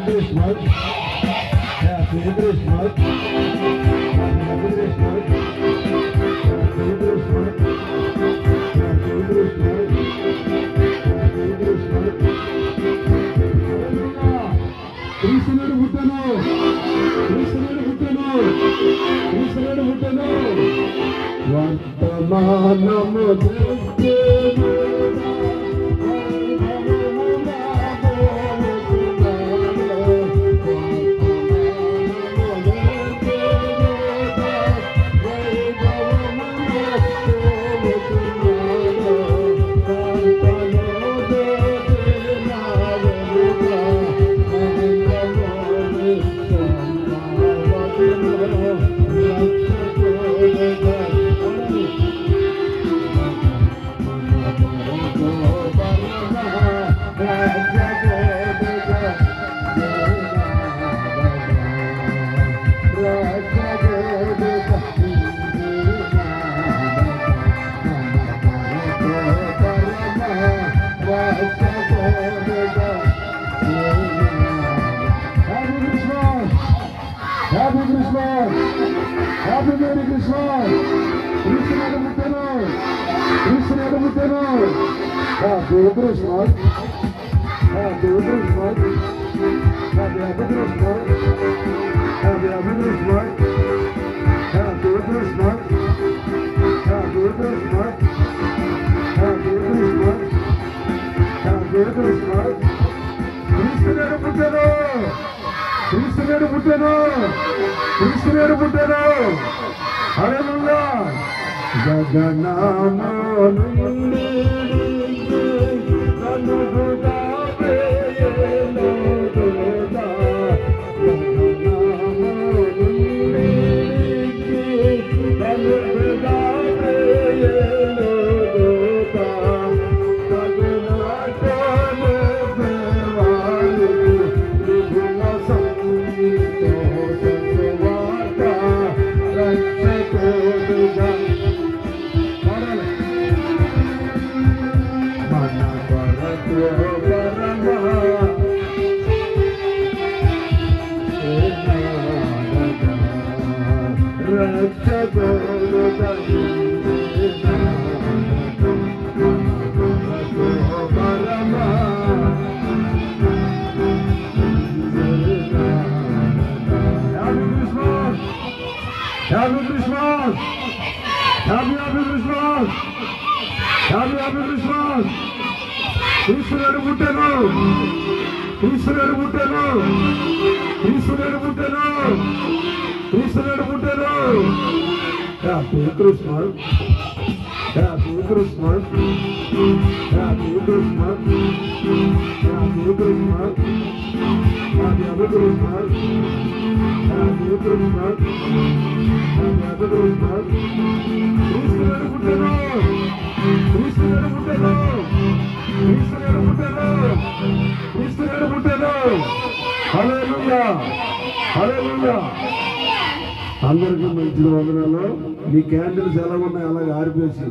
English mug. That's the English Rabinini Krishna, Krishna Mutano, Krishna Mutano, Radhe Krishna, Radhe Krishna, Radhe Krishna, Radhe Krishna, Radhe Krishna, Radhe Krishna, Radhe Krishna, Radhe Krishna, Krishna Mutano. క్రీస్తునాడు పుట్టాను. క్రీస్తునాడు పుట్టాను. క్రీస్తునాడు పుట్టను హల్లెలూయా. నుండి Tabi düşman! Tabi abi düşman! Tabi abi düşman! Christmas! Happy Happy Christmas! క్రీస్తునాడు పుట్టాను క్రీస్తునాడు పుట్టాను క్రీస్తునాడు పుట్టాను క్రీస్తునాడు పుట్టాను happy Christmas. Happy Christmas. Happy Christmas. Happy Christmas. Happy Christmas. Happy Christmas. Happy Christmas. క్రీస్తునాడు పుట్టాను అందరికీ మంచి వందనాలు. మీ క్యాండిల్స్ ఎలా ఉన్నాయి? అలాగే ఆరిపేసి.